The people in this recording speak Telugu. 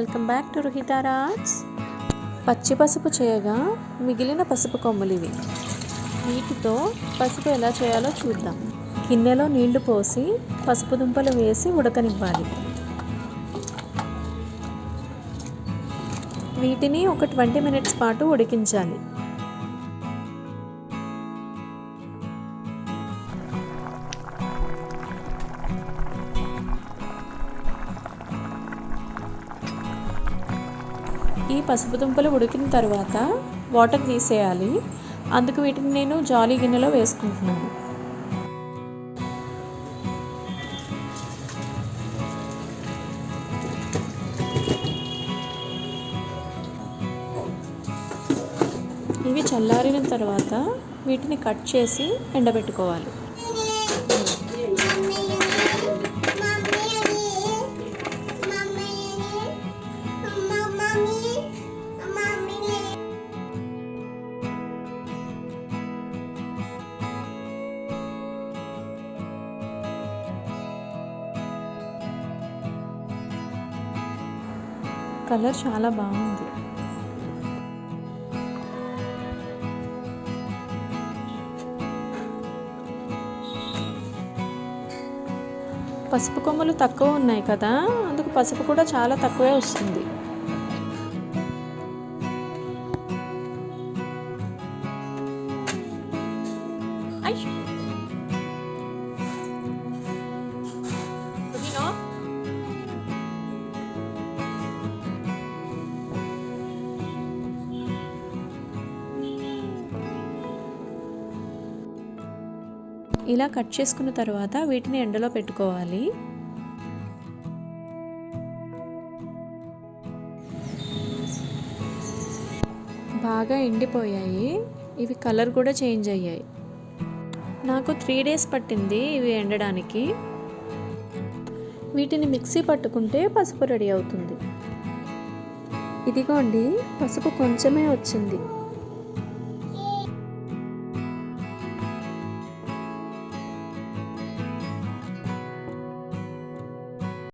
Welcome back to Ruhita Raj. పచ్చి పసుపు చేయగా మిగిలిన పసుపు కొమ్ములు ఇవి వీటితో పసుపు ఎలా చేయాలో చూద్దాం. గిన్నెలో నీళ్ళు పోసి పసుపు దుంపలు వేసి ఉడకనివ్వాలి. వీటిని ఒక ట్వంటీ మినిట్స్ పాటు ఉడికించాలి. ఈ పసుపు దుంపలు ఉడికిన తర్వాత వాటర్ తీసేయాలి. అందుకు వీటిని నేను జాలీ గిన్నెలో వేసుకుంటున్నాను. ఇవి చల్లారిన తర్వాత వీటిని కట్ చేసి ఎండబెట్టుకోవాలి. కలర్ చాలా బాగుంది. పసుపు కొమ్మలు తక్కువ ఉన్నాయి కదా అందుకు పసుపు కూడా చాలా తక్కువే వస్తుంది. ఇలా కట్ చేసుకున్న తర్వాత వీటిని ఎండలో పెట్టుకోవాలి. బాగా ఎండిపోయాయి. ఇవి కలర్ కూడా చేంజ్ అయ్యాయి. నాకు త్రీ డేస్ పట్టింది ఇవి ఎండడానికి. వీటిని మిక్సీ పట్టుకుంటే పసుపు రెడీ అవుతుంది. ఇదిగోండి పసుపు కొంచెమే వచ్చింది.